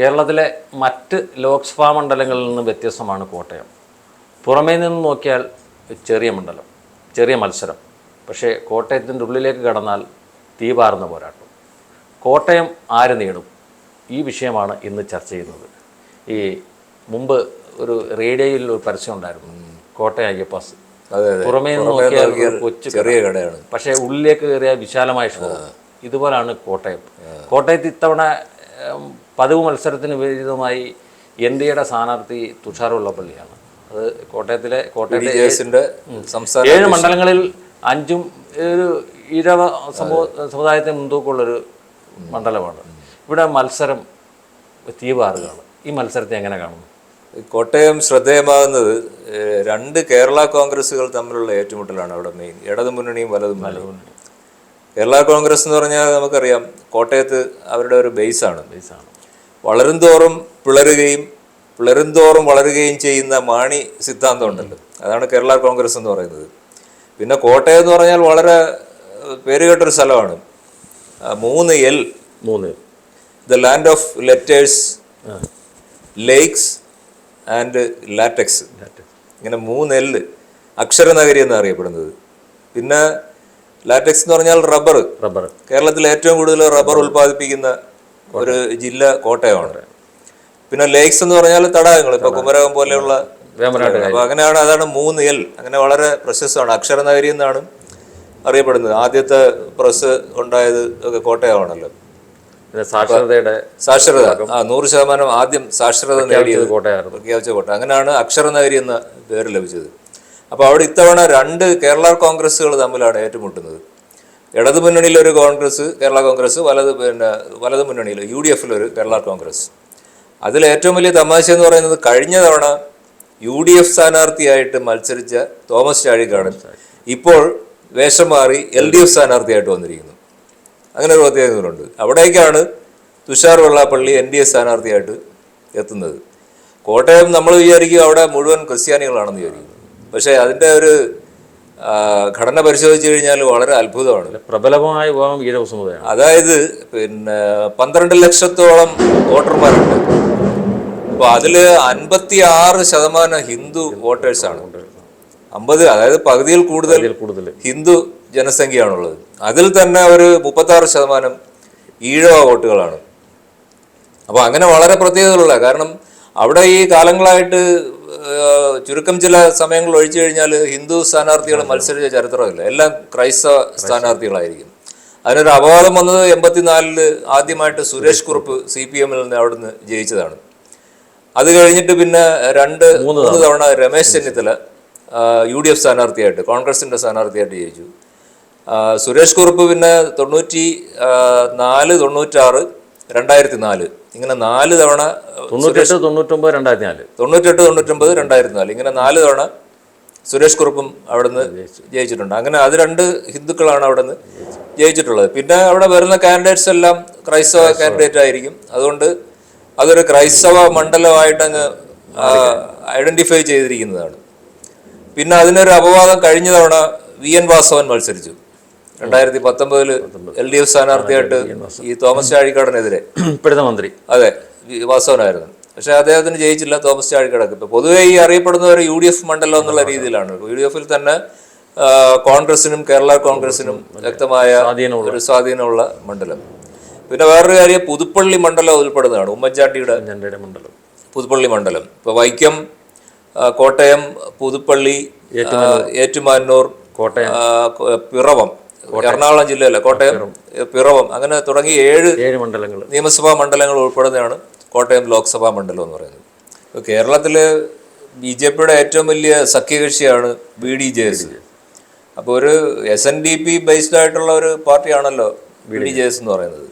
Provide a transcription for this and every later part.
കേരളത്തിലെ മറ്റ് ലോക്സഭാ മണ്ഡലങ്ങളിൽ നിന്ന് വ്യത്യസ്തമാണ് കോട്ടയം. പുറമേ നിന്ന് നോക്കിയാൽ ചെറിയ മണ്ഡലം ചെറിയ മത്സരം. പക്ഷേ കോട്ടയത്തിന്റെ ഉള്ളിലേക്ക് കടന്നാൽ തീപാറുന്ന പോരാട്ടം. കോട്ടയം ആര് നേടും? ഈ വിഷയമാണ് ഇന്ന് ചർച്ച ചെയ്യുന്നത്. ഈ മുമ്പ് ഒരു റേഡിയോയിൽ ഒരു പരസ്യം ഉണ്ടായിരുന്നു കോട്ടയം അയ്യപ്പാസ് പുറമേ നിന്ന് നോക്കിയാൽ കൊച്ചു ചെറിയ കടയാണ് പക്ഷേ ഉള്ളിലേക്ക് കയറിയ വിശാലമായ ഷോ. ഇതുപോലാണ് കോട്ടയം. കോട്ടയത്ത് ഇത്തവണ പതിവ് മത്സരത്തിന് വിപരീതമായി എൻ ഡി എയുടെ സ്ഥാനാർത്ഥി തുഷാർ വെള്ളപ്പള്ളിയാണ്. അത് കോട്ടയത്തിലെ കോട്ടയത്തെ സംസ്ഥാന ഏഴ് മണ്ഡലങ്ങളിൽ അഞ്ചും ഒരു ഇഴവ സമൂഹ സമുദായത്തെ മുൻതൂക്കമുള്ളൊരു മണ്ഡലമാണ്. ഇവിടെ മത്സരം തീവാറുകയാണ് ഈ മത്സരത്തെ എങ്ങനെ കാണുന്നു? കോട്ടയം ശ്രദ്ധേയമാകുന്നത് രണ്ട് കേരള കോൺഗ്രസുകൾ തമ്മിലുള്ള ഏറ്റുമുട്ടലാണ് അവിടെ മെയിൻ. ഇടതു മുന്നണിയും വലതു മുന്നണിയും കേരള കോൺഗ്രസ് എന്ന് പറഞ്ഞാൽ നമുക്കറിയാം കോട്ടയത്ത് അവരുടെ ഒരു ബേസാണ് ബേസാണ്. വളരും തോറും പിളരുകയും പിളരും തോറും വളരുകയും ചെയ്യുന്ന മാണി സിദ്ധാന്തം ഉണ്ടല്ലോ അതാണ് കേരള കോൺഗ്രസ് എന്ന് പറയുന്നത്. പിന്നെ കോട്ടയം എന്ന് പറഞ്ഞാൽ വളരെ പേരുകേട്ടൊരു സ്ഥലമാണ്. മൂന്ന് എൽ. മൂന്ന് the land of letters lakes and latex. ഇങ്ങനെ മൂന്ന് എല്ല് അക്ഷരനഗരി എന്ന് അറിയപ്പെടുന്നത് പിന്നെ ലാറ്റക്സ് എന്ന് പറഞ്ഞാൽ റബ്ബർ റബ്ബർ കേരളത്തിൽ ഏറ്റവും കൂടുതൽ റബ്ബർ ഉൽപ്പാദിപ്പിക്കുന്ന ഒരു ജില്ല കോട്ടയമാണ്. പിന്നെ ലേക്സ് എന്ന് പറഞ്ഞാൽ തടാകങ്ങൾ ഇപ്പൊ കുമരകം പോലെയുള്ള അപ്പൊ അങ്ങനെയാണ് അതാണ് മൂന്ന് എൽ അങ്ങനെ വളരെ പ്രശസ്തമാണ്. അക്ഷരനഗരി എന്നാണ് അറിയപ്പെടുന്നത്. ആദ്യത്തെ പ്രസ് ഉണ്ടായത് ഒക്കെ കോട്ടയമാണല്ലോ. സാക്ഷരതയുടെ സാക്ഷരത. ആ നൂറ് ശതമാനം ആദ്യം സാക്ഷരത നേടിയത് കോട്ടയം പ്രഖ്യാപിച്ച കോട്ട അങ്ങനെയാണ് അക്ഷരനഗരി എന്ന പേര് ലഭിച്ചത്. അപ്പോൾ അവിടെ ഇത്തവണ രണ്ട് കേരള കോൺഗ്രസ്സുകൾ തമ്മിലാണ് ഏറ്റുമുട്ടുന്നത്. ഇടത് മുന്നണിയിലൊരു കോൺഗ്രസ് കേരള കോൺഗ്രസ് വലത് പിന്നെ വലത് മുന്നണിയിൽ യു ഡി എഫിലൊരു കേരള കോൺഗ്രസ്. അതിൽ ഏറ്റവും വലിയ തമാശ എന്ന് പറയുന്നത് കഴിഞ്ഞ തവണ യു ഡി എഫ് സ്ഥാനാർത്ഥിയായിട്ട് മത്സരിച്ച തോമസ് ചാഴിക്കാടൻ ഇപ്പോൾ വേഷം മാറി എൽ ഡി എഫ് സ്ഥാനാർത്ഥിയായിട്ട് വന്നിരിക്കുന്നു. അങ്ങനെ ഒരു പ്രത്യേകതകളുണ്ട് അവിടേക്കാണ് Tushar Vellappally N D A സ്ഥാനാർത്ഥിയായിട്ട് എത്തുന്നത്. കോട്ടയം നമ്മൾ വിചാരിക്കും അവിടെ മുഴുവൻ ക്രിസ്ത്യാനികളാണെന്ന് വിചാരിക്കും. പക്ഷേ അതിന്റെ ഒരു ഘടന പരിശോധിച്ച് കഴിഞ്ഞാൽ വളരെ അത്ഭുതമാണ്. പ്രബലമായ വിഭാഗം ഈഴവ മുതലാണ്. അതായത് പിന്നെ പന്ത്രണ്ട് ലക്ഷത്തോളം വോട്ടർമാരുണ്ട്. അപ്പോൾ അതിൽ അൻപത്തി ആറ് ശതമാനം ഹിന്ദു വോട്ടേഴ്സാണ്. അമ്പത് അതായത് പകുതിയിൽ കൂടുതൽ കൂടുതൽ. ഹിന്ദു ജനസംഖ്യയാണുള്ളത്. അതിൽ തന്നെ ഒരു മുപ്പത്തി ആറ് ശതമാനം ഈഴവ വോട്ടുകളാണ്. അപ്പോൾ അങ്ങനെ വളരെ പ്രത്യേകതകളുള്ള കാരണം അവിടെ ഈ കാലങ്ങളായിട്ട് ചുരുക്കം ചില സമയങ്ങൾ ഒഴിച്ചു കഴിഞ്ഞാൽ ഹിന്ദു സ്ഥാനാർത്ഥികൾ മത്സരിച്ച ചരിത്രമില്ല. എല്ലാം ക്രൈസ്തവ സ്ഥാനാർത്ഥികളായിരിക്കും. അതിനൊരു അപവാദം വന്നത് എൺപത്തിനാലിൽ ആദ്യമായിട്ട് സുരേഷ് കുറുപ്പ് സി പി എമ്മിൽ നിന്ന് അവിടുന്ന് ജയിച്ചതാണ്. അത് കഴിഞ്ഞിട്ട് പിന്നെ രണ്ട് മൂന്ന് തവണ Ramesh Chennithala U D F സ്ഥാനാർത്ഥിയായിട്ട് കോൺഗ്രസിന്റെ സ്ഥാനാർത്ഥിയായിട്ട് ജയിച്ചു. സുരേഷ് കുറുപ്പ് പിന്നെ തൊണ്ണൂറ്റി നാല് തൊണ്ണൂറ്റാറ് രണ്ടായിരത്തി നാല് ഇങ്ങനെ നാല് തവണ തൊണ്ണൂറ്റെട്ട് തൊണ്ണൂറ്റൊമ്പത് രണ്ടായിരത്തി നാല് തൊണ്ണൂറ്റെട്ട് തൊണ്ണൂറ്റൊമ്പത് രണ്ടായിരത്തി നാല് ഇങ്ങനെ നാല് തവണ സുരേഷ് കുറുപ്പും അവിടുന്ന് ജയിച്ചിട്ടുണ്ട്. അങ്ങനെ അത് രണ്ട് ഹിന്ദുക്കളാണ് അവിടുന്ന് ജയിച്ചിട്ടുള്ളത്. പിന്നെ അവിടെ വരുന്ന കാൻഡിഡേറ്റ്സ് എല്ലാം ക്രൈസ്തവ കാൻഡിഡേറ്റ് ആയിരിക്കും. അതുകൊണ്ട് അതൊരു ക്രൈസ്തവ മണ്ഡലമായിട്ട് അങ്ങ് ഐഡന്റിഫൈ ചെയ്തിരിക്കുന്നതാണ്. പിന്നെ അതിനൊരു അപവാദം കഴിഞ്ഞ തവണ വി എൻ വാസവൻ മത്സരിച്ചു. രണ്ടായിരത്തി പത്തൊമ്പതിൽ എൽ ഡി എഫ് സ്ഥാനാർത്ഥിയായിട്ട് ഈ തോമസ് ചാഴിക്കാടനെതിരെ. ഇപ്പോഴത്തെ മന്ത്രി. അതെ വാസവനായിരുന്നു. പക്ഷേ അദ്ദേഹത്തിന് ജയിച്ചില്ല തോമസ് ചാഴിക്കടക്ക്. ഇപ്പൊ പൊതുവെ ഈ അറിയപ്പെടുന്നവർ യു ഡി എഫ് മണ്ഡലം എന്നുള്ള രീതിയിലാണ്. യു ഡി എഫിൽ തന്നെ കോൺഗ്രസിനും കേരള കോൺഗ്രസിനും വ്യക്തമായ. ഒരു സ്വാധീനമുള്ള മണ്ഡലം. പിന്നെ വേറൊരു കാര്യം പുതുപ്പള്ളി മണ്ഡലം ഉൾപ്പെടുന്നതാണ് ഉമ്മൻചാണ്ടിയുടെ മണ്ഡലം. പുതുപ്പള്ളി മണ്ഡലം. ഇപ്പൊ വൈക്കം കോട്ടയം പുതുപ്പള്ളി ഏറ്റുമാനൂർ. കോട്ടയം. പിറവം. എറണാകുളം ജില്ലയല്ല കോട്ടയം പിറവം. അങ്ങനെ തുടങ്ങി ഏഴ് ഏഴ് മണ്ഡലങ്ങൾ. നിയമസഭാ മണ്ഡലങ്ങൾ ഉൾപ്പെടുന്നതാണ് കോട്ടയം ലോക്സഭാ മണ്ഡലം എന്ന് പറയുന്നത്. ഇപ്പോൾ കേരളത്തിൽ ബി ജെ പിയുടെ ഏറ്റവും വലിയ സഖ്യകക്ഷിയാണ് ബി ഡി ജെ എസ്. അപ്പോൾ ഒരു S N D P based ആയിട്ടുള്ള ഒരു പാർട്ടിയാണല്ലോ ബി ഡി ജെ എസ് എന്ന് പറയുന്നത്.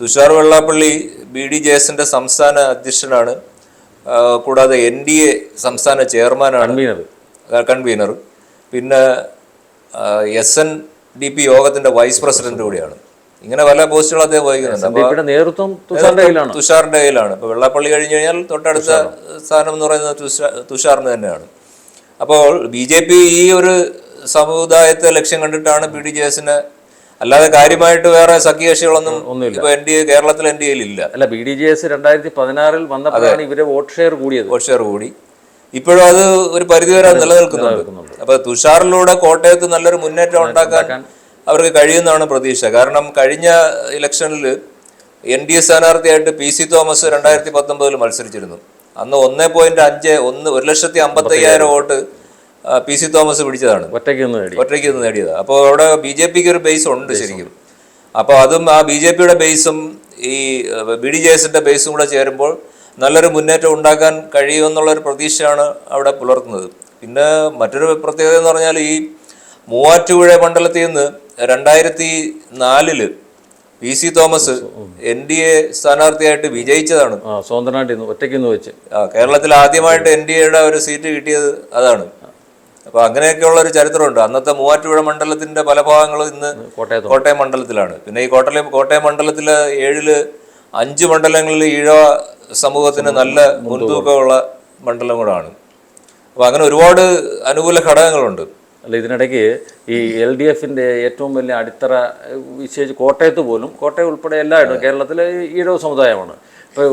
Tushar Vellappally B D J എസിന്റെ സംസ്ഥാന അധ്യക്ഷനാണ്. കൂടാതെ എൻ ഡി എ സംസ്ഥാന ചെയർമാനാണ്. കൺവീനർ. പിന്നെ എസ് എൻ ഡി പി യോഗത്തിന്റെ വൈസ് പ്രസിഡന്റ് കൂടിയാണ്. ഇങ്ങനെ പല പോസ്റ്റുകൾ അദ്ദേഹം വഹിക്കുന്നുണ്ട്. നേതൃത്വം തുഷാറിന്റെ കയ്യിലാണ്. ഇപ്പൊ വെള്ളാപ്പള്ളി കഴിഞ്ഞു കഴിഞ്ഞാൽ തൊട്ടടുത്ത സ്ഥാനം എന്ന് പറയുന്നത് തുഷാ തുഷാറിന് തന്നെയാണ്. അപ്പോൾ ബി ജെ പി ഈ ഒരു സമുദായത്തെ ലക്ഷ്യം കണ്ടിട്ടാണ് ബി ഡി ജെ എസിനെ അല്ലാതെ കാര്യമായിട്ട് വേറെ സഖ്യകക്ഷികളൊന്നും ഒന്നുമില്ല. ഇപ്പൊ എൻ ഡി എ കേരളത്തിൽ എൻ ഡി എയിൽ ഇല്ല. അല്ല ബി ഡി ജെ എസ് രണ്ടായിരത്തി പതിനാറിൽ വന്നപ്പോഴാണ് ഇവരെ വോട്ട് ഷെയർ കൂടിയത്. വോട്ട് ഷെയർ കൂടി. ഇപ്പോഴും അത് ഒരു പരിധിവരെ നിലനിൽക്കുന്നുണ്ട്. അപ്പൊ തുഷാറിലൂടെ കോട്ടയത്ത് നല്ലൊരു മുന്നേറ്റം ഉണ്ടാക്കാൻ അവർക്ക് കഴിയുന്നതാണ് പ്രതീക്ഷ. കാരണം കഴിഞ്ഞ ഇലക്ഷനിൽ എൻ ഡി എ സ്ഥാനാർത്ഥിയായിട്ട് പി സി തോമസ് രണ്ടായിരത്തി പത്തൊമ്പതിൽ മത്സരിച്ചിരുന്നു. അന്ന് ഒന്നേ പോയിന്റ് അഞ്ച് ഒന്ന് ഒരു ലക്ഷത്തി അമ്പത്തി അയ്യായിരം വോട്ട് പി സി തോമസ് പിടിച്ചതാണ്. ഒറ്റയ്ക്ക് ഒറ്റയ്ക്ക് നിന്ന് നേടിയത് അപ്പോൾ അവിടെ ബി ജെ പിക്ക് ഒരു ബേസ് ഉണ്ട് ശരിക്കും. അപ്പോൾ അതും ആ ബി ജെ പിയുടെ ബേസും ഈ ബി ഡി ജെ എസിന്റെ ബേസും കൂടെ ചേരുമ്പോൾ നല്ലൊരു മുന്നേറ്റം ഉണ്ടാക്കാൻ കഴിയുമെന്നുള്ളൊരു പ്രതീക്ഷയാണ് അവിടെ പുലർത്തുന്നത്. പിന്നെ മറ്റൊരു പ്രത്യേകത എന്ന് പറഞ്ഞാൽ ഈ മൂവാറ്റുപുഴ മണ്ഡലത്തിൽ നിന്ന് രണ്ടായിരത്തി നാലിൽ P C Thomas N D A സ്ഥാനാർത്ഥിയായിട്ട് വിജയിച്ചതാണ്. സ്വന്തമായിട്ട് ഒറ്റയ്ക്ക് വെച്ച്. ആ, കേരളത്തിൽ ആദ്യമായിട്ട് എൻ ഡി എയുടെ ഒരു സീറ്റ് കിട്ടിയത് അതാണ്. അപ്പൊ അങ്ങനെയൊക്കെയുള്ള ഒരു ചരിത്രമുണ്ട്. അന്നത്തെ മൂവാറ്റുപുഴ മണ്ഡലത്തിന്റെ പല ഭാഗങ്ങളും ഇന്ന് കോട്ടയം കോട്ടയം മണ്ഡലത്തിലാണ്. പിന്നെ ഈ കോട്ടയം കോട്ടയം മണ്ഡലത്തിലെ ഏഴിൽ അഞ്ച് മണ്ഡലങ്ങളിൽ ഈഴവ സമൂഹത്തിന് നല്ല മുൻതൂക്കമുള്ള മണ്ഡലം കൂടാണ്. അപ്പോൾ അങ്ങനെ ഒരുപാട് അനുകൂല ഘടകങ്ങളുണ്ട്. അല്ല ഇതിനിടയ്ക്ക് ഈ എൽ ഡി എഫിന്റെ ഏറ്റവും വലിയ അടിത്തറ വിശേഷ വിശേഷിച്ച് കോട്ടയത്ത് പോലും കോട്ടയം ഉൾപ്പെടെ എല്ലായിടവും കേരളത്തിലെ ഈഴവ സമുദായമാണ്. ഇപ്പോൾ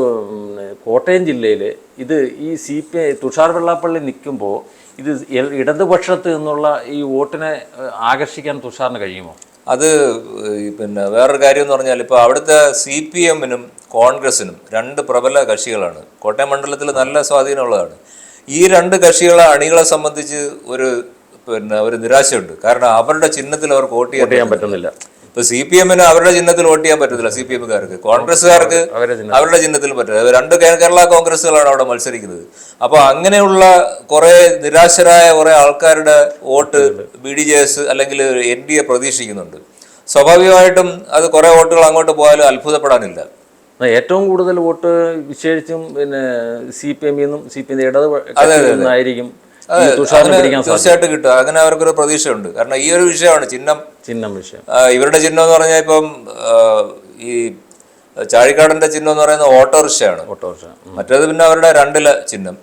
കോട്ടയം ജില്ലയിൽ ഇത് ഈ C P I Tushar Vellappally നിൽക്കുമ്പോൾ ഇത് ഇടതുപക്ഷത്ത് നിന്നുള്ള ഈ വോട്ടിനെ ആകർഷിക്കാൻ തുഷാറിന് കഴിയുമോ? അത് പിന്നെ വേറൊരു കാര്യം എന്ന് പറഞ്ഞാൽ ഇപ്പോൾ അവിടുത്തെ സി പി എമ്മിനും കോൺഗ്രസിനും രണ്ട് പ്രബല കക്ഷികളാണ്. കോട്ടയം മണ്ഡലത്തിൽ നല്ല സ്വാധീനമുള്ളതാണ്. ഈ രണ്ട് കക്ഷികളെ അണികളെ സംബന്ധിച്ച് ഒരു പിന്നെ ഒരു നിരാശയുണ്ട്. കാരണം അവരുടെ ചിഹ്നത്തിൽ അവർക്ക് വോട്ട് ചെയ്യാൻ പറ്റുന്നില്ല. ഇപ്പൊ സി പി എമ്മിന് അവരുടെ ചിഹ്നത്തിൽ വോട്ട് ചെയ്യാൻ പറ്റത്തില്ല സി പി എമ്മുകാർക്ക് കോൺഗ്രസ്സുകാർക്ക് അവരുടെ ചിഹ്നത്തിൽ പറ്റില്ല രണ്ട് കേരള കോൺഗ്രസ്സുകളാണ് അവിടെ മത്സരിക്കുന്നത്. അപ്പൊ അങ്ങനെയുള്ള കുറെ നിരാശരായ കുറെ ആൾക്കാരുടെ vote B D J S അല്ലെങ്കിൽ എൻ ഡി എ പ്രതീക്ഷിക്കുന്നുണ്ട്. സ്വാഭാവികമായിട്ടും അത് കുറെ വോട്ടുകൾ അങ്ങോട്ട് പോയാലും അത്ഭുതപ്പെടാനില്ല. ഏറ്റവും കൂടുതൽ വോട്ട് വിശേഷിച്ചും പിന്നെ സി പി എമ്മിൽ നിന്നും സി പി എം ഇടത് കക്ഷിയിൽ നിന്നായിരിക്കും ഈ തുഷാറിന് അങ്ങനെ പിടിക്കാൻ സാധിക്കും. തീർച്ചയായിട്ടും കിട്ടും. അങ്ങനെ അവർക്കൊരു പ്രതീക്ഷയുണ്ട്. കാരണം ഈ ഒരു വിഷയമാണ് ചിഹ്നം. ചിഹ്നം വിഷയം. ഇവരുടെ ചിഹ്നം എന്ന് പറഞ്ഞാൽ ഇപ്പം ഈ ചാഴിക്കാടന്റെ ചിഹ്നം എന്ന് പറയുന്നത് ഓട്ടോറിക്ഷയാണ്. ഓട്ടോറിക്ഷ. മറ്റേത് പിന്നെ അവരുടെ രണ്ടില ചിഹ്നം.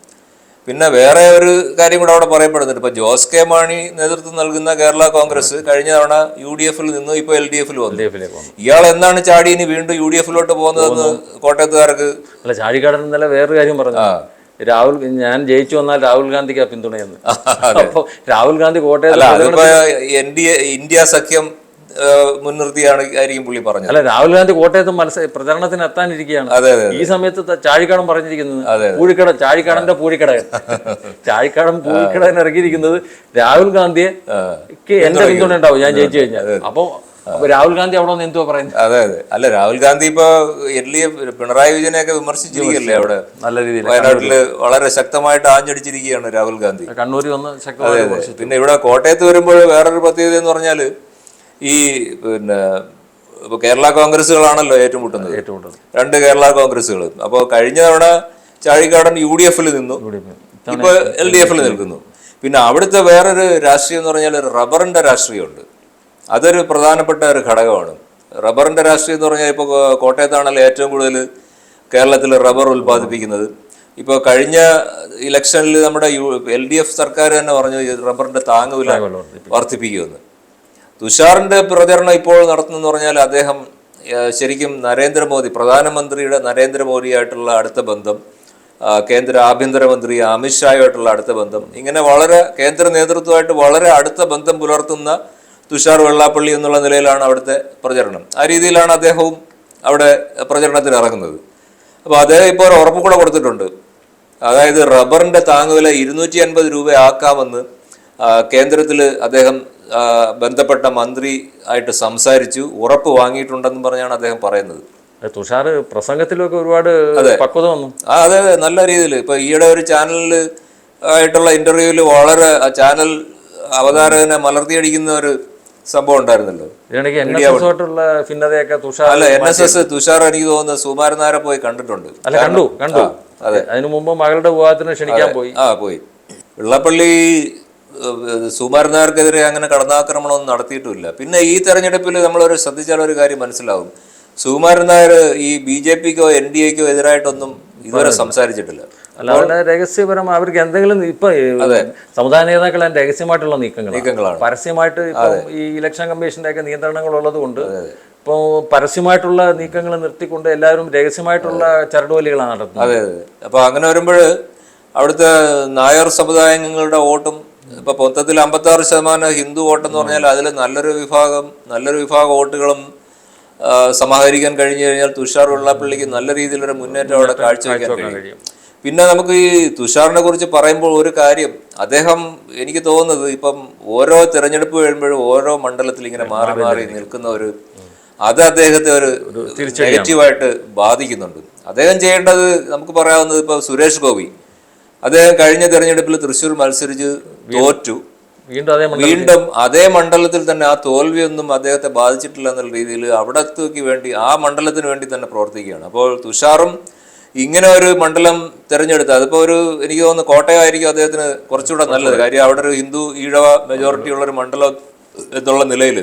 പിന്നെ വേറെ ഒരു കാര്യം കൂടെ അവിടെ പറയപ്പെടുന്നുണ്ട്. ഇപ്പൊ ജോസ് കെ മാണി നേതൃത്വം നൽകുന്ന കേരള കോൺഗ്രസ് കഴിഞ്ഞ തവണ യു ഡി എഫിൽ നിന്ന് ഇപ്പൊ എൽ ഡി എഫിൽ വന്നു. ഇയാൾ എന്നാണ് ചാടി ഇനി വീണ്ടും യു ഡി എഫിലോട്ട് പോകുന്നതെന്ന് കോട്ടയത്തുകാർക്ക് അല്ല ചാടിക്കാടൻ ഇന്നലെ വേറൊരു കാര്യം പറഞ്ഞു. രാഹുൽ ഞാൻ ജയിച്ചു വന്നാൽ രാഹുൽ ഗാന്ധിക്ക് പിന്തുണയെന്ന്. അപ്പോൾ രാഹുൽ ഗാന്ധി കോട്ടയത്ത് ഇന്ത്യ സഖ്യം മുൻനിർത്തിയാണ് ആയിരിക്കും പുള്ളി പറഞ്ഞത്. അല്ല രാഹുൽ ഗാന്ധി കോട്ടയത്ത് മത്സര പ്രചരണത്തിന് എത്താനിരിക്കുകയാണ്. അതെ അതെ ഈ സമയത്ത് ചാഴിക്കാടം ചാഴിക്കാടൻ പറഞ്ഞിരിക്കുന്നത് പൂഴിക്കട ചാഴിക്കാടന്റെ പൂഴിക്കട ചാഴിക്കാടൻ പൂഴിക്കടൻ ഇറങ്ങിയിരിക്കുന്നത് രാഹുൽ ഗാന്ധിയെ എന്റെ പിന്തുണ ഉണ്ടാവും ഞാൻ ജയിച്ചു കഴിഞ്ഞാൽ. അപ്പൊ അപ്പൊ രാഹുൽ ഗാന്ധി അവിടെ ഒന്ന് എന്തുവാ പറയുന്നത് അതെ അതെ. അല്ല രാഹുൽ ഗാന്ധി ഇപ്പൊ എൻ ഡി എ പിണറായി വിജയനെയൊക്കെ വിമർശിച്ചിരിക്കുകയല്ലേ അവിടെ? നല്ല രീതിയിൽ. വയനാട്ടിൽ വളരെ ശക്തമായിട്ട് ആഞ്ഞടിച്ചിരിക്കുകയാണ് രാഹുൽ ഗാന്ധി. കണ്ണൂരിൽ വന്ന് ശക്തമായി. പിന്നെ ഇവിടെ കോട്ടയത്ത് വരുമ്പോൾ വേറൊരു പ്രത്യേകത എന്ന് പറഞ്ഞാൽ ഈ പിന്നെ ഇപ്പൊ കേരള കോൺഗ്രസ്സുകളാണല്ലോ ഏറ്റവും ഏറ്റുമുട്ടുന്നത്. രണ്ട് കേരള കോൺഗ്രസ്സുകൾ അപ്പോൾ കഴിഞ്ഞ തവണ ചാഴിക്കാടൻ യു ഡി എഫിൽ നിന്നു. ഇപ്പൊ എൽ ഡി എഫിൽ നിൽക്കുന്നു. പിന്നെ അവിടുത്തെ വേറൊരു രാഷ്ട്രീയം എന്ന് പറഞ്ഞാൽ റബ്ബറിന്റെ രാഷ്ട്രീയമുണ്ട്. അതൊരു പ്രധാനപ്പെട്ട ഒരു ഘടകമാണ്. റബ്ബറിന്റെ രാഷ്ട്രീയം എന്ന് പറഞ്ഞാൽ ഇപ്പൊ കോട്ടയത്താണല്ലോ ഏറ്റവും കൂടുതൽ കേരളത്തിൽ റബ്ബർ ഉൽപ്പാദിപ്പിക്കുന്നത്. ഇപ്പൊ കഴിഞ്ഞ ഇലക്ഷനിൽ നമ്മുടെ യു എൽ ഡി എഫ് സർക്കാർ തന്നെ പറഞ്ഞു റബ്ബറിന്റെ താങ്ങുവില വർദ്ധിപ്പിക്കുമെന്ന്. തുഷാറിന്റെ പ്രചരണം ഇപ്പോൾ നടത്തുന്നെന്ന് പറഞ്ഞാൽ അദ്ദേഹം ശരിക്കും നരേന്ദ്രമോദി പ്രധാനമന്ത്രിയുടെ നരേന്ദ്രമോദിയായിട്ടുള്ള അടുത്ത ബന്ധം കേന്ദ്ര ആഭ്യന്തരമന്ത്രി അമിത്ഷായുമായിട്ടുള്ള അടുത്ത ബന്ധം ഇങ്ങനെ വളരെ കേന്ദ്ര നേതൃത്വമായിട്ട് വളരെ അടുത്ത ബന്ധം പുലർത്തുന്ന തുഷാർ വെള്ളാപ്പള്ളി എന്നുള്ള നിലയിലാണ് അവിടുത്തെ പ്രചരണം. ആ രീതിയിലാണ് അദ്ദേഹവും അവിടെ പ്രചരണത്തിന് ഇറങ്ങുന്നത്. അപ്പോൾ അദ്ദേഹം ഇപ്പോൾ ഒരു ഉറപ്പ് കൂടെ കൊടുത്തിട്ടുണ്ട്. അതായത് റബ്ബറിന്റെ താങ്ങുവില ഇരുന്നൂറ്റി അൻപത് രൂപയാക്കാമെന്ന് കേന്ദ്രത്തിൽ അദ്ദേഹം ബന്ധപ്പെട്ട മന്ത്രി ആയിട്ട് സംസാരിച്ചു ഉറപ്പ് വാങ്ങിയിട്ടുണ്ടെന്ന് പറഞ്ഞാണ് അദ്ദേഹം പറയുന്നത്. അത് തുഷാർ പ്രസംഗത്തിലൊക്കെ ഒരുപാട് പക്വത വന്നു. ആ അതെ അതെ നല്ല രീതിയിൽ. ഇപ്പൊ ഈയിടെ ഒരു ചാനലിൽ ആയിട്ടുള്ള ഇന്റർവ്യൂവിൽ വളരെ ആ ചാനൽ അവതാരകനെ മലർത്തിയടിക്കുന്ന ഒരു സംഭവം ഉണ്ടായിരുന്നല്ലോ. ഭിന്നതയൊക്കെ തുഷാർ അല്ല എൻ എസ് എസ് തുഷാർ എനിക്ക് തോന്നുന്നു സുമാരനാരെ പോയി കണ്ടിട്ടുണ്ട്. അല്ല കണ്ടു കണ്ടു. അതിനു മുമ്പ് മകളുടെ വിവാഹത്തിന് ക്ഷണിക്കാൻ പോയി. ആ പോയി. വെള്ളപ്പള്ളി സുമാരനാർക്കെതിരെ അങ്ങനെ കടന്നാക്രമണമൊന്നും നടത്തിയിട്ടുമില്ല. പിന്നെ ഈ തെരഞ്ഞെടുപ്പിൽ നമ്മളൊരു ശ്രദ്ധിച്ചാൽ ഒരു കാര്യം മനസ്സിലാവും. സുകുമാരൻ നായർ ഈ ബി ജെ പിക്കോ എൻ ഡി എക്കോ എതിരായിട്ടൊന്നും ഇതുവരെ സംസാരിച്ചിട്ടില്ല. അല്ലാതെ രഹസ്യപരം അവർക്ക് എന്തെങ്കിലും ഇപ്പൊ സമുദായ നേതാക്കൾ രഹസ്യമായിട്ടുള്ള നീക്കങ്ങൾ നീക്കങ്ങളാണ്. പരസ്യമായിട്ട് ഇപ്പം ഈ ഇലക്ഷൻ കമ്മീഷന്റെ ഒക്കെ നിയന്ത്രണങ്ങൾ ഉള്ളത് കൊണ്ട് ഇപ്പോൾ പരസ്യമായിട്ടുള്ള നീക്കങ്ങൾ നിർത്തിക്കൊണ്ട് എല്ലാവരും രഹസ്യമായിട്ടുള്ള ചരടുവലികളാണ് നടത്തുന്നത്. അതെ അതെ. അപ്പൊ അങ്ങനെ വരുമ്പോൾ അവിടുത്തെ നായർ സമുദായങ്ങളുടെ വോട്ടും ഇപ്പൊ മൊത്തത്തിൽ അമ്പത്തി ആറ് ശതമാനം ഹിന്ദു വോട്ടെന്ന് പറഞ്ഞാൽ അതിൽ നല്ലൊരു വിഭാഗം നല്ലൊരു വിഭാഗം വോട്ടുകളും സമാഹരിക്കാൻ കഴിഞ്ഞു കഴിഞ്ഞാൽ തുഷാർ വെള്ളാപ്പള്ളിക്ക് നല്ല രീതിയിലൊരു മുന്നേറ്റം അവിടെ കാഴ്ചവെക്കാൻ കഴിയും. കഴിയും. പിന്നെ നമുക്ക് ഈ തുഷാറിനെ കുറിച്ച് പറയുമ്പോൾ ഒരു കാര്യം അദ്ദേഹം എനിക്ക് തോന്നുന്നത് ഇപ്പം ഓരോ തിരഞ്ഞെടുപ്പ് കഴിയുമ്പോഴും ഓരോ മണ്ഡലത്തിൽ ഇങ്ങനെ മാറി മാറി നിൽക്കുന്ന ഒരു അത് അദ്ദേഹത്തെ ഒരു നെഗറ്റീവായിട്ട് ബാധിക്കുന്നുണ്ട്. അദ്ദേഹം ചെയ്യേണ്ടത് നമുക്ക് പറയാവുന്നത് ഇപ്പൊ സുരേഷ് ഗോപി. അദ്ദേഹം കഴിഞ്ഞ തെരഞ്ഞെടുപ്പിൽ തൃശ്ശൂർ മത്സരിച്ച് തോറ്റു. വീണ്ടും അതേ വീണ്ടും അതേ മണ്ഡലത്തിൽ തന്നെ ആ തോൽവിയൊന്നും അദ്ദേഹത്തെ ബാധിച്ചിട്ടില്ല എന്നുള്ള രീതിയിൽ അവിടത്തേക്ക് വേണ്ടി ആ മണ്ഡലത്തിന് വേണ്ടി തന്നെ പ്രവർത്തിക്കുകയാണ്. അപ്പോൾ തുഷാറും ഇങ്ങനെ ഒരു മണ്ഡലം തിരഞ്ഞെടുത്ത് അതിപ്പോ ഒരു എനിക്ക് തോന്നുന്നു കോട്ടയമായിരിക്കും അദ്ദേഹത്തിന് കുറച്ചുകൂടെ നല്ലത്. കാര്യം അവിടെ ഒരു ഹിന്ദു ഈഴവ മെജോറിറ്റി ഉള്ള ഒരു മണ്ഡലം എന്നുള്ള നിലയിൽ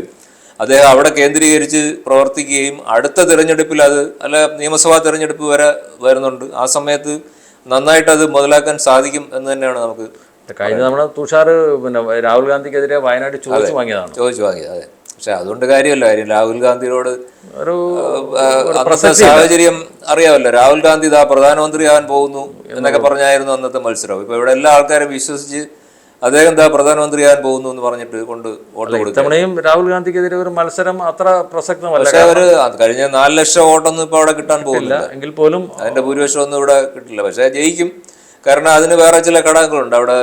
അദ്ദേഹം അവിടെ കേന്ദ്രീകരിച്ച് പ്രവർത്തിക്കുകയും അടുത്ത തിരഞ്ഞെടുപ്പിൽ അത് അല്ല നിയമസഭാ തിരഞ്ഞെടുപ്പ് വരെ വരുന്നുണ്ട്. ആ സമയത്ത് നന്നായിട്ട് അത് മുതലാക്കാൻ സാധിക്കും എന്ന് തന്നെയാണ് നമുക്ക് കഴിഞ്ഞ തവണ തുഷാർ പിന്നെ രാഹുൽ ഗാന്ധിക്കെതിരെ വയനാട് ചോദിച്ചു വാങ്ങിയതാണ്. ചോദിച്ചു വാങ്ങിയത് അതെ. പക്ഷെ അതുകൊണ്ട് കാര്യമല്ല കാര്യം രാഹുൽ ഗാന്ധിയോട് ഒരു അന്നത്തെ സാഹചര്യം അറിയാമല്ലോ രാഹുൽ ഗാന്ധി ഇതാ പ്രധാനമന്ത്രിയാവാൻ പോകുന്നു എന്നൊക്കെ പറഞ്ഞായിരുന്നു അന്നത്തെ മത്സരം. ഇപ്പൊ ഇവിടെ എല്ലാ ആൾക്കാരും വിശ്വസിച്ച് അദ്ദേഹം എന്താ പ്രധാനമന്ത്രിയാൻ പോകുന്നു എന്ന് പറഞ്ഞിട്ട് കൊണ്ട് വോട്ട് ഇത്തവണയും രാഹുൽ ഗാന്ധിക്കെതിരെ ഒരു മത്സരം അത്ര പ്രസക്തമല്ല. പക്ഷേ അവർ കഴിഞ്ഞ നാല് ലക്ഷം വോട്ടൊന്നും ഇപ്പൊ അവിടെ കിട്ടാൻ പോകുന്നില്ല. എങ്കിൽ പോലും അതിന്റെ ഭൂരിപക്ഷം ഒന്നും ഇവിടെ കിട്ടില്ല. പക്ഷേ ജയിക്കും. കാരണം അതിന് വേറെ ചില ഘടകങ്ങളുണ്ട്. അവിടെ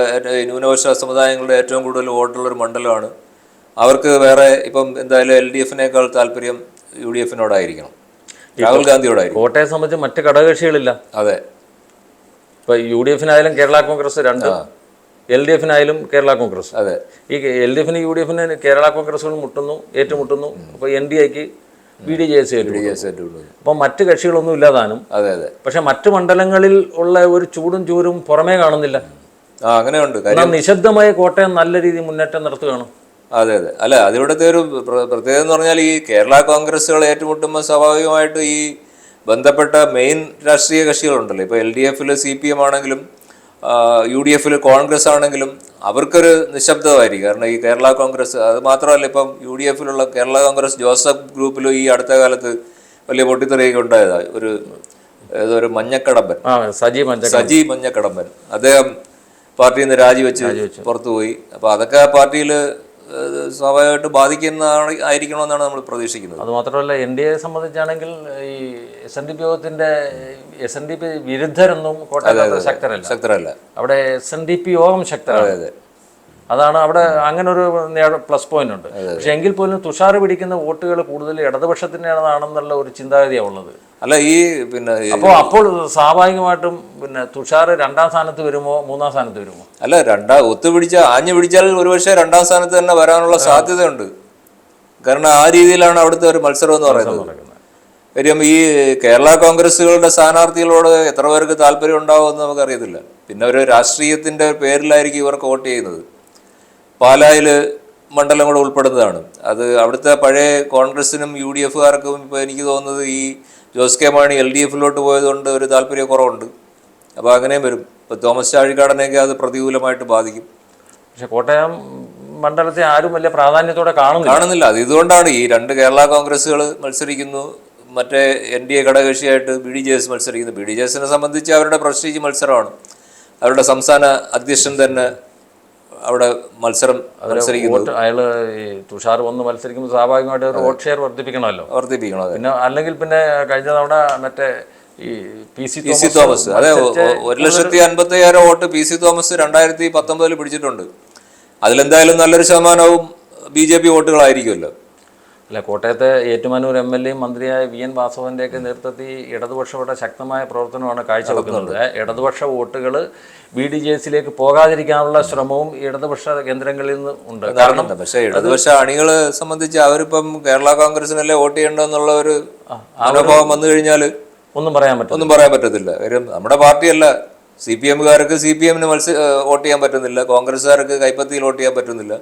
ന്യൂനപക്ഷ സമുദായങ്ങളുടെ ഏറ്റവും കൂടുതൽ വോട്ടുള്ള ഒരു മണ്ഡലമാണ്. അവർക്ക് വേറെ ഇപ്പം എന്തായാലും എൽ ഡി എഫിനേക്കാൾ താല്പര്യം യു ഡി എഫിനോടായിരിക്കണം. രാഹുൽ ഗാന്ധിയോടായിരിക്കും. കോട്ടയെ സംബന്ധിച്ച് മറ്റ് ഘടകകക്ഷികളില്ല. അതെ. ഇപ്പൊ യു ഡി എഫിനായാലും കേരള കോൺഗ്രസ് രണ്ട്. എൽ ഡി എഫിനായാലും കേരള കോൺഗ്രസ്. അതെ. ഈ എൽ ഡി എഫിന് യു ഡി എഫിന് കേരള കോൺഗ്രസുകൾ മുട്ടുന്നു ഏറ്റുമുട്ടുന്നു. അപ്പോൾ എൻ ഡി എക്ക് ബി ഡി ജെ എസ് ഏറ്റുമുട്ടുന്നു. അപ്പോൾ മറ്റ് കക്ഷികളൊന്നും ഇല്ലാതാനും. അതെ അതെ. പക്ഷെ മറ്റ് മണ്ഡലങ്ങളിൽ ഉള്ള ഒരു ചൂടും ചൂരും പുറമേ കാണുന്നില്ല. ആ അങ്ങനെയുണ്ട്. നിശബ്ദമായ കോട്ടയം നല്ല രീതിയിൽ മുന്നേറ്റം നടത്തുകയാണ്. അതെ അതെ. അല്ല അതിവിടുത്തെ ഒരു പ്ര- പ്രത്യേകത എന്ന് പറഞ്ഞാൽ ഈ കേരള കോൺഗ്രസുകൾ ഏറ്റുമുട്ടുമ്പോൾ സ്വാഭാവികമായിട്ട് ഈ ബന്ധപ്പെട്ട മെയിൻ രാഷ്ട്രീയ കക്ഷികളുണ്ടല്ലോ. ഇപ്പോൾ എൽ ഡി എഫിൽ സി പി എം ആണെങ്കിലും യു ഡി എഫിൽ കോൺഗ്രസ് ആണെങ്കിലും അവർക്കൊരു നിശബ്ദമായിരിക്കും. കാരണം ഈ കേരള കോൺഗ്രസ് അത് മാത്രമല്ല ഇപ്പം യു ഡി എഫിലുള്ള കേരള കോൺഗ്രസ് ജോസഫ് ഗ്രൂപ്പിലും ഈ അടുത്ത കാലത്ത് വലിയ പൊട്ടിത്തെറിയൊക്കെ ഉണ്ടായതാണ് ഒരു ഏതോ ഒരു മഞ്ഞക്കടമ്പൻ. സജി സജി മഞ്ഞക്കടമ്പൻ. അദ്ദേഹം പാർട്ടിയിൽ നിന്ന് രാജിവെച്ച് പുറത്തുപോയി അപ്പൊ അതൊക്കെ പാർട്ടിയിൽ സ്വാഭാവികമായിട്ട് ബാധിക്കുന്നതാണ് ആയിരിക്കണമെന്നാണ് നമ്മൾ പ്രതീക്ഷിക്കുന്നത്. അത് മാത്രമല്ല എൻ ഡി എ സംബന്ധിച്ചാണെങ്കിൽ ഈ എസ് എൻ ഡി പി യോഗത്തിന്റെ എസ് എൻ ഡി പി വിരുദ്ധരൊന്നും കോട്ടയത്ത് ശക്തരല്ല. ശക്തരല്ല. അവിടെ എസ് എൻ ഡി പി യോഗം ശക്തരാണ്. അതാണ് അവിടെ അങ്ങനെ ഒരു പ്ലസ് പോയിന്റ് ഉണ്ട്. പക്ഷെ എങ്കിൽ പോലും തുഷാർ പിടിക്കുന്ന വോട്ടുകൾ കൂടുതൽ ഇടതുപക്ഷത്തിന്റെതാണെന്നുള്ള ഒരു ചിന്താഗതിയാണ് ഉള്ളത്. അല്ല ഈ പിന്നെ അപ്പോൾ അപ്പോൾ സ്വാഭാവികമായിട്ടും പിന്നെ തുഷാർ രണ്ടാം സ്ഥാനത്ത് വരുമോ മൂന്നാം സ്ഥാനത്ത് വരുമോ? അല്ല രണ്ടാ ഒത്തുപിടിച്ച ആഞ്ഞു പിടിച്ചാൽ ഒരുപക്ഷെ രണ്ടാം സ്ഥാനത്ത് തന്നെ വരാനുള്ള സാധ്യതയുണ്ട്. കാരണം ആ രീതിയിലാണ് അവിടുത്തെ ഒരു മത്സരം എന്ന് പറയുന്നത് കാര്യം ഈ കേരള കോൺഗ്രസ്സുകളുടെ സ്ഥാനാർത്ഥികളോട് എത്ര പേർക്ക് താല്പര്യം ഉണ്ടാവുമെന്ന് നമുക്കറിയത്തില്ല. പിന്നെ ഒരു രാഷ്ട്രീയത്തിന്റെ പേരിലായിരിക്കും ഇവർക്ക് വോട്ട് ചെയ്യുന്നത്. പാലായിൽ മണ്ഡലം കൂടെ ഉൾപ്പെടുന്നതാണ്. അത് അവിടുത്തെ പഴയ കോൺഗ്രസിനും യു ഡി എഫുകാർക്കും ഇപ്പോൾ എനിക്ക് തോന്നുന്നത് ഈ Jose K Mani L D എഫിലോട്ട് പോയതുകൊണ്ട് ഒരു താല്പര്യക്കുറവുണ്ട്. അപ്പോൾ അങ്ങനെയും വരും. ഇപ്പോൾ തോമസ് ചാഴിക്കാടനെയൊക്കെ അത് പ്രതികൂലമായിട്ട് ബാധിക്കും. പക്ഷേ കോട്ടയം മണ്ഡലത്തെ ആരും വലിയ പ്രാധാന്യത്തോടെ കാണുന്നില്ല. കാണുന്നില്ല. അത് ഇതുകൊണ്ടാണ് ഈ രണ്ട് കേരള കോൺഗ്രസ്സുകൾ മത്സരിക്കുന്നു മറ്റേ എൻ ഡി എ ഘടകകക്ഷിയായിട്ട് ബി ഡി ജെ എസ് മത്സരിക്കുന്നു. ബി ഡി ജെ എസിനെ സംബന്ധിച്ച് അവരുടെ പ്രസ്റ്റീജ് മത്സരമാണ്. അവരുടെ സംസ്ഥാന അധ്യക്ഷൻ തന്നെ അവിടെ മത്സരം മത്സരിക്കുന്നു. അയാൾ തുഷാർ വന്ന് മത്സരിക്കുമ്പോൾ സ്വാഭാവികമായിട്ട് റോഡ് വോട്ട് ഷെയർ വർദ്ധിപ്പിക്കണമല്ലോ. വർദ്ധിപ്പിക്കണം അതെ പിന്നെ അല്ലെങ്കിൽ പിന്നെ കഴിഞ്ഞ തവണ മറ്റേ ഈ P C P C Thomas അതെ ഒരു ലക്ഷത്തി അൻപത്തി അയ്യായിരം വോട്ട് പി സി തോമസ് രണ്ടായിരത്തി പത്തൊമ്പതിൽ പിടിച്ചിട്ടുണ്ട്. അതിലെന്തായാലും നല്ലൊരു ശതമാനവും ബി ജെ പി വോട്ടുകളായിരിക്കുമല്ലോ. അല്ല കോട്ടയത്തെ ഏറ്റുമാനൂർ എം എൽ എയും മന്ത്രിയായ വി എൻ വാസവന്റെ ഒക്കെ നേതൃത്വത്തിൽ ഇടതുപക്ഷയുടെ ശക്തമായ പ്രവർത്തനമാണ് കാഴ്ചവെക്കുന്നത്. ഇടതുപക്ഷ വോട്ടുകൾ ബി ഡി ജെ എസിലേക്ക് പോകാതിരിക്കാനുള്ള ശ്രമവും ഇടതുപക്ഷ കേന്ദ്രങ്ങളിൽ നിന്ന് ഉണ്ട്. കാരണം പക്ഷേ ഇടതുപക്ഷ അണികളെ സംബന്ധിച്ച് അവരിപ്പം കേരള കോൺഗ്രസിനല്ലേ വോട്ട് ചെയ്യേണ്ടെന്നുള്ള ഒരു അനുഭവം വന്നു കഴിഞ്ഞാൽ ഒന്നും പറയാൻ പറ്റും ഒന്നും പറയാൻ പറ്റത്തില്ല. കാര്യം നമ്മുടെ പാർട്ടിയല്ല. സി പി എമ്മുകാർക്ക് സി പി എമ്മിന് മത്സ വോട്ട് ചെയ്യാൻ പറ്റുന്നില്ല. കോൺഗ്രസ്സുകാർക്ക് കൈപ്പത്തിയിൽ വോട്ട് ചെയ്യാൻ പറ്റുന്നില്ല.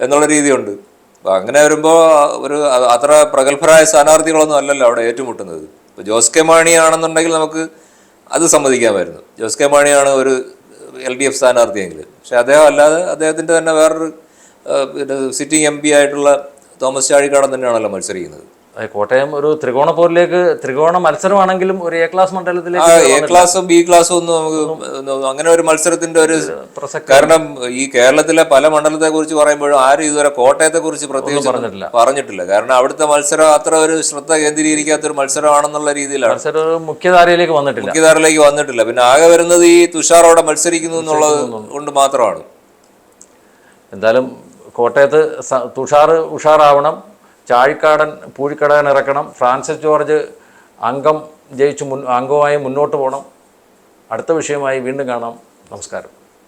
എന്നുള്ള രീതിയുണ്ട്. അപ്പം അങ്ങനെ വരുമ്പോൾ ഒരു അത്ര പ്രഗത്ഭരായ സ്ഥാനാർത്ഥികളൊന്നും അല്ലല്ലോ അവിടെ ഏറ്റുമുട്ടുന്നത്. ഇപ്പോൾ ജോസ് കെ മാണി ആണെന്നുണ്ടെങ്കിൽ നമുക്ക് അത് സമ്മതിക്കാമായിരുന്നു. ജോസ് കെ മാണിയാണ് ഒരു എൽ ഡി എഫ് സ്ഥാനാർത്ഥിയെങ്കിൽ. പക്ഷെ അദ്ദേഹം അല്ലാതെ അദ്ദേഹത്തിന്റെ തന്നെ വേറൊരു സിറ്റിംഗ് എം പി ആയിട്ടുള്ള തോമസ് ചാഴിക്കാടൻ തന്നെയാണല്ലോ മത്സരിക്കുന്നത്. കോട്ടയം ഒരു ത്രികോണ പോരിലേക്ക് ത്രികോണ മത്സരമാണെങ്കിലും ഒരു എ ക്ലാസ് മണ്ഡലത്തിലേക്ക് എ ക്ലാസ്സും ബി ക്ലാസ്സും ഒന്നും നമുക്ക് അങ്ങനെ ഒരു മത്സരത്തിന്റെ ഒരു പ്രസക്തി കാരണം ഈ കേരളത്തിലെ പല മണ്ഡലത്തെ കുറിച്ച് പറയുമ്പോഴും ആരും ഇതുവരെ കോട്ടയത്തെ കുറിച്ച് പ്രത്യേകിച്ച് പറഞ്ഞിട്ടില്ല. പറഞ്ഞിട്ടില്ല. കാരണം അവിടുത്തെ മത്സരം അത്ര ഒരു ശ്രദ്ധ കേന്ദ്രീകരിക്കാത്ത ഒരു മത്സരമാണെന്നുള്ള രീതിയിലാണ്. മത്സരം ഒരു മുഖ്യധാരയിലേക്ക് വന്നിട്ടില്ല. മുഖ്യധാരയിലേക്ക് വന്നിട്ടില്ല. പിന്നെ ആകെ വരുന്നത് ഈ തുഷാർ അവിടെ മത്സരിക്കുന്നു എന്നുള്ളത് കൊണ്ട് മാത്രമാണ്. എന്തായാലും കോട്ടയത്ത് തുഷാർ ഉഷാറാവണം. ചാഴിക്കാടൻ പൂഴിക്കടകൻ ഇറക്കണം. ഫ്രാൻസിസ് ജോർജ് അംഗം ജയിച്ചു മുൻ അംഗമായി മുന്നോട്ട് പോകണം. അടുത്ത വിഷയമായി വീണ്ടും കാണാം. നമസ്കാരം.